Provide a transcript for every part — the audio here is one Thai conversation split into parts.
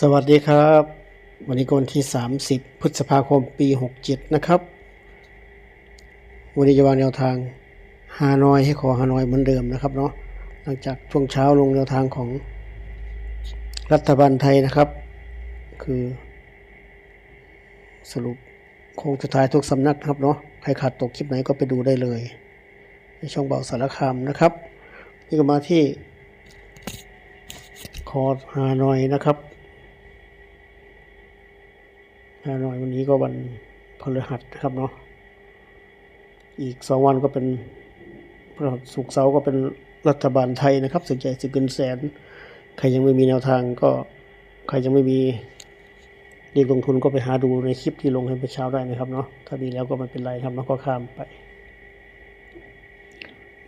สวัสดีครับ วันนี้กวันที่ 30 พฤษภาคมปี 67 นะครับ วันนี้จะวางแนวทางฮานอยให้ขอฮานอยเหมือนเดิมนะครับเนาะหลังจากช่วงเช้าลงแนวทางของรัฐบาลไทยนะครับ คือ สรุปโค้งสุดท้ายทุกสำนักนะครับเนาะใครขาดตกคลิปไหนก็ไปดูได้เลย ในช่องเบาสารคามนะครับ นี่ก็มาที่คอฮานอยนะครับ ฮานอยวันนี้ก็วันพฤหัสครับเนาะอีกสองวันก็เป็นพฤหัสศุกเสาร์ก็เป็นรัฐบาลไทยนะครับสึกใหญ่สึกเกินแสน ใครยังไม่มีแนวทางก็ใครยังไม่มีเรียกลงทุนก็ไปหาดูในคลิปที่ลงให้เมื่อเช้าได้นะครับเนาะถ้ามีแล้วก็ไม่เป็นไรครับแล้วก็ข้ามไป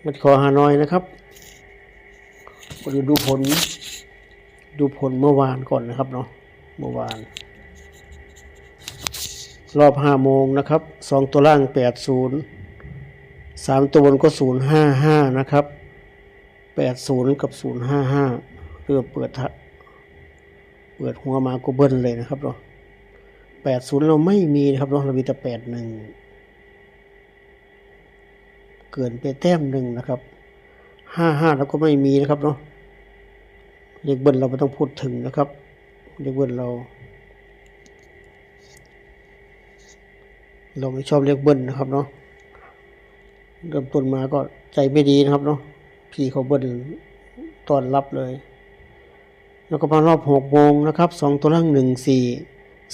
มันขอฮานอยนะครับมาดูดูผล ดูผลเมื่อวานก่อนนะครับเนาะเมื่อวาน รอบห้าโมงนะครับสองตัวล่างแปดศูนย์สามตัวบนก็ศูนย์ห้าห้านะครับแปดศูนย์กับศูนย์ห้าห้าเรือเปิดทะเปิดหัวมาก็เบิ้ลเลยนะครับเนาะแปดศูนย์เราไม่มีนะครับเนาะเรามีแต่แปดหนึ่งเกินไปแต้มหนึ่งนะครับห้าห้าเราก็ไม่มีนะครับเนาะเลขเบิ้ลเราไม่ต้องพูดถึงนะครับเลขเบิ้ลเรา เราไม่ชอบเรียกเบิ้ลนะครับเนาะเริ่มต้นมาก็ใจไม่ดีนะครับเนาะพี่เขาเบิ้ลต้อนรับเลย แล้วก็มารอบหกโมงนะครับสองตัวล่างหนึ่งสี่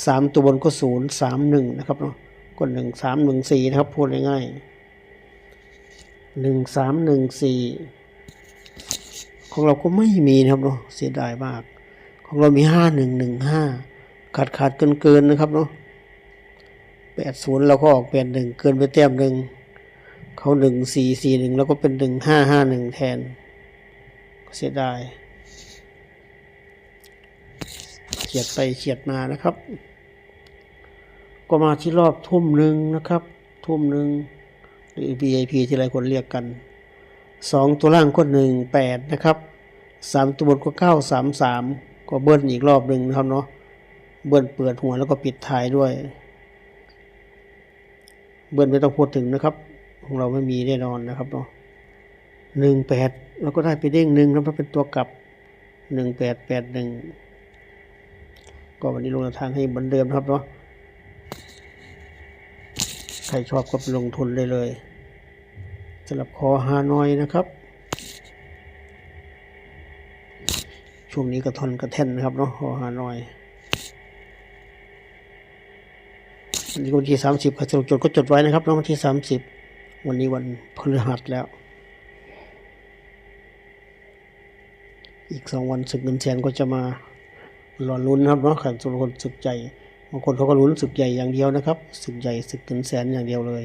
สามตัวบนก็ศูนย์สามหนึ่งนะครับเนาะก็หนึ่งสามหนึ่งสี่นะครับพูดง่ายๆหนึ่งสามหนึ่งสี่ของเราก็ไม่มีนะครับเนาะเสียดายมาก ของเรามีห้าหนึ่งหนึ่งห้าขาดขาดเกินเกินนะครับเนาะ แปดศูนย์เราก็ออกแปดหนึ่งเกินไปแต้มหนึ่งเขาหนึ่งสี่สี่หนึ่งแล้วก็เป็นหนึ่งห้าห้าหนึ่งแทนเสียดายเฉียดไปเฉียดมานะครับ ก็มาที่รอบทุ่มหนึ่งนะครับ ทุ่มหนึ่งหรือ VIP ที่หลายคนเรียกกันสองตัวล่างก็หนึ่งแปดนะครับสามตัวบนก็เก้าสามสามก็เบิ้ลอีกรอบหนึ่งนะครับเนาะเบิ้ลเปิดหัวแล้วก็ปิดท้ายด้วย เบิ้ลไม่ต้องพูดถึงนะครับ ของเราไม่มีแน่นอนนะครับเนาะหนึ่งแปดเราก็ได้ไปเด้งหนึ่งแล้วมันเป็นตัวกลับหนึ่งแปดแปดหนึ่งก็วันนี้ลงทางให้เหมือนเดิมครับเนาะใครชอบก็ไปลงทุนได้เลยสำหรับคอฮานอยนะครับ ช่วงนี้กระทอนกระแท่นนะครับเนาะคอฮานอย วันนี้วันที่สามสิบครับสรุปจดก็จดไว้นะครับแล้ววันที่สามสิบวันนี้วันพฤหัสแล้ว อีกสองวันศึกเงินแสนก็จะมารอนลุ้นนะครับเนาะขันสุรคนศึกใหญ่บางคนเขาก็ลุ้นศึกใหญ่อย่างเดียวนะครับศึกใหญ่ศึกเงินแสนอย่างเดียวเลย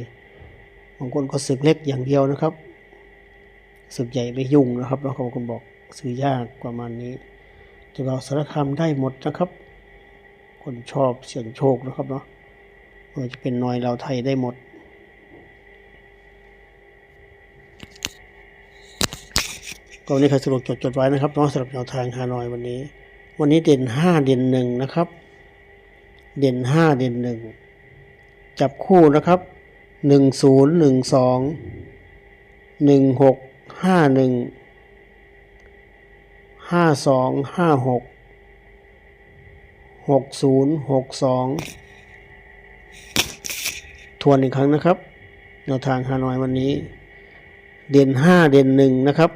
บางคนก็ศึกเล็กอย่างเดียวนะครับศึกใหญ่ไม่ยุ่งนะครับแล้วบางคนบอกซื้อยากประมาณนี้แต่เราสารคามได้หมดนะครับ คนชอบเสี่ยงโชคนะครับเนาะ ว่าจะเป็นนอยเราไทยได้หมด ก็วันนี้ใครสรุปจดจดไว้นะครับน้องสำหรับแนวทางฮานอยวันนี้ วันนี้เด่นห้าเด่นหนึ่งนะครับ เด่นห้าเด่นหนึ่งจับคู่นะครับหนึ่งศูนย์หนึ่งสองหนึ่งหกห้าหนึ่งห้าสองห้าหกหกศูนย์หกสอง ทวนอีกครั้งนะครับแนวทางฮานอยวันนี้ เด่นห้าเด่นหนึ่งนะครับ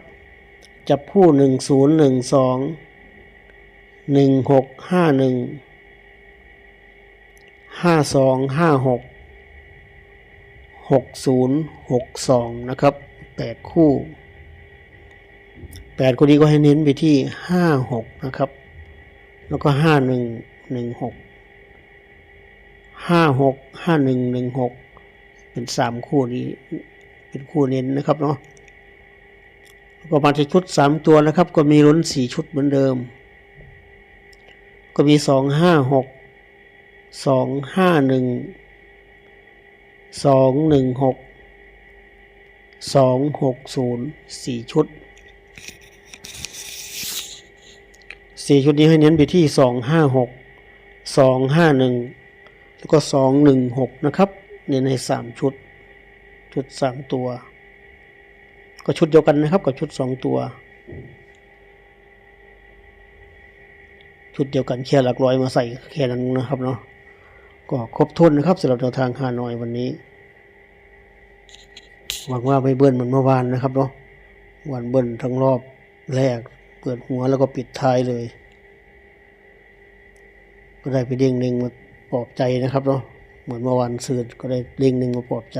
จับผู้หนึ่งศูนย์หนึ่งสองหนึ่งหกห้าหนึ่งห้าสองห้าหกหกศูนย์หกสองนะครับแปดคู่แปดคนนี้ก็ให้เน้นไปที่ห้าหกนะครับ แล้วก็ห้าหนึ่งหนึ่งหก ห้าหกห้าหนึ่งหนึ่งหกเป็นสามคู่นี้ เป็นคู่เน้นนะครับเนาะก็มาที่ชุดสามตัวนะครับ ก็มีลุ้นสี่ชุดเหมือนเดิม ก็มีสองห้าหกสองห้าหนึ่งสองหนึ่งหกสองหกศูนย์สี่ชุดสี่ชุดนี้ให้เน้นไปที่สองห้าหกสองห้าหนึ่ง แล้วก็สองหนึ่งหกนะครับเน้นให้สามชุด ชุดสามตัว ก็ชุดเดียวกันนะครับกับชุดสองตัว ชุดเดียวกันแค่หลักร้อยมาใส่แค่นั้นนะครับเนาะก็ครบถ้วนนะครับสำหรับแนวทางฮานอยวันนี้หวังว่าไม่เบิ้ลเหมือนเมื่อวานนะครับเนาะวันเบิ้ลทั้งรอบแรก เปิดหัวแล้วก็ปิดท้ายเลย ก็ได้ไปเด้งหนึ่งมา ปลอบใจนะครับเนาะเหมือนเมื่อวานสืดก็ได้เด้งหนึ่งมาปลอบใจ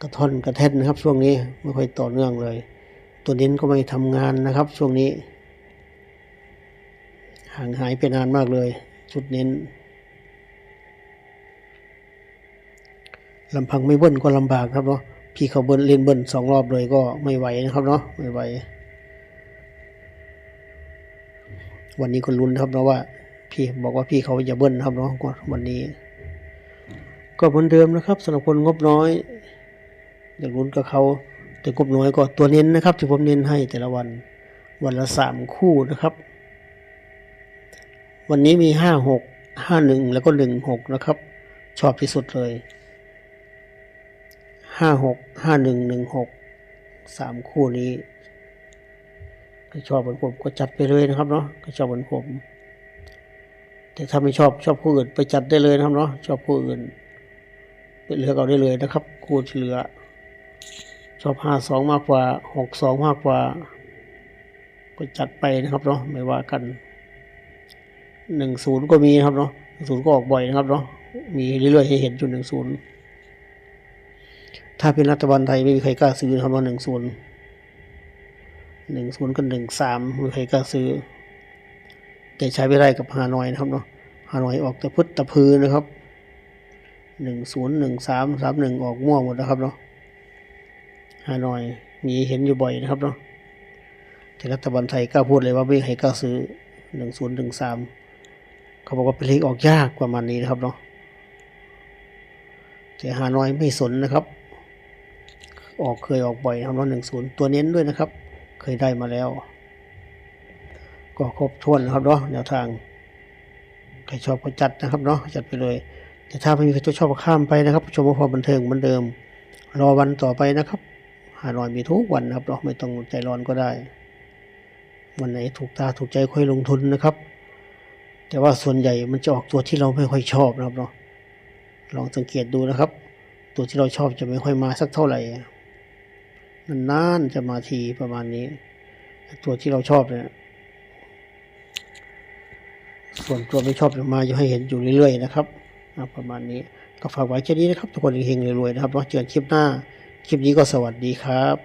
กระท่อนกระแท่นนะครับ ช่วงนี้ไม่ค่อยต่อเนื่องเลย ตัวเน้นก็ไม่ทำงานนะครับ ช่วงนี้ ห่างหายไปนานมากเลยชุดเน้นลำพังไม่เบิ้ลก็ลำบากครับเนาะพี่เขาเบิ้ลเล่นเบิ้ลสองรอบเลยก็ไม่ไหวนะครับเนาะไม่ไหววันนี้ก็ลุ้นนะครับเนาะว่า พี่บอกว่าพี่เขาอย่าเบิ้ลนะครับเนาะวันนี้ ก็เหมือนเดิมนะครับสำหรับคนงบน้อย อยากลุ้นกับเขาแต่งบน้อยก็ตัวเน้นนะครับ ที่ผมเน้นให้แต่ละวันวันละสามคู่นะครับ วันนี้มีห้าหกห้าหนึ่งแล้วก็หนึ่งหกนะครับ ชอบที่สุดเลยห้าหกห้าหนึ่งหนึ่งหกสามคู่นี้ใครชอบเหมือนผมก็จัดไปเลยนะครับเนาะใครชอบเหมือนผม แต่ถ้าไม่ชอบชอบคู่อื่นไปจัดได้เลยนะครับเนาะชอบคู่อื่นไปเลือกเอาได้เลยนะครับ คู่ที่เหลือ ชอบห้าสองมากกว่าหกสองมากกว่า ก็จัดไปนะครับเนาะไม่ว่ากันหนึ่งศูนย์ก็มีนะครับเนาะศูนย์ก็ออกบ่อยนะครับเนาะมีเรื่อยๆให้เห็นจุดหนึ่งศูนย์ถ้าเป็นรัฐบาลไทยไม่มีใครกล้าซื้อนะครับว่าหนึ่งศูนย์หนึ่งศูนย์กับหนึ่งสามไม่มีใครกล้าซื้อ แต่ใช้ไม่ได้กับฮานอยนะครับเนาะฮานอยออกแต่พุทธตะพือนะครับหนึ่งศูนย์หนึ่งสามสามหนึ่งออกมั่วหมดนะครับเนาะฮานอยมีเห็นอยู่บ่อยนะครับเนาะแต่รัฐบาลไทยกล้าพูดเลยว่าไม่ใครกล้าซื้อหนึ่งศูนย์หนึ่งสามเขาบอกว่าเป็นเลขออกยากประมาณนี้นะครับเนาะแต่ฮานอยไม่สนนะครับ ออกเคยออกบ่อยนะครับเนาะหนึ่งศูนย์ตัวเน้นด้วยนะครับ เคยได้มาแล้ว ก็ครบถ้วนนะครับเนาะแนวทางใครชอบก็จัดนะครับเนาะจัดไปเลยแต่ถ้าไม่มีใครชอบก็ข้ามไปนะครับชมว่าพอบันเทิงเหมือนเดิม รอวันต่อไปนะครับหาหน่อยมีทุกวันนะครับเนาะไม่ต้องใจร้อนก็ได้วันไหนถูกตาถูกใจค่อยลงทุนนะครับ แต่ว่าส่วนใหญ่มันจะออกตัวที่เราไม่ค่อยชอบนะครับเนาะลองสังเกตดูนะครับ ตัวที่เราชอบจะไม่ค่อยมาสักเท่าไหร่นานๆจะมาทีประมาณนี้ ตัวที่เราชอบเนี่ย ส่วนตัวไม่ชอบจะมาอยู่ให้เห็นอยู่เรื่อยๆนะครับอะประมาณนี้ก็ฝากไว้แค่นี้นะครับ ทุกคนเฮงๆรวยๆนะครับแล้วเจอกันคลิปหน้า คลิปนี้ก็สวัสดีครับ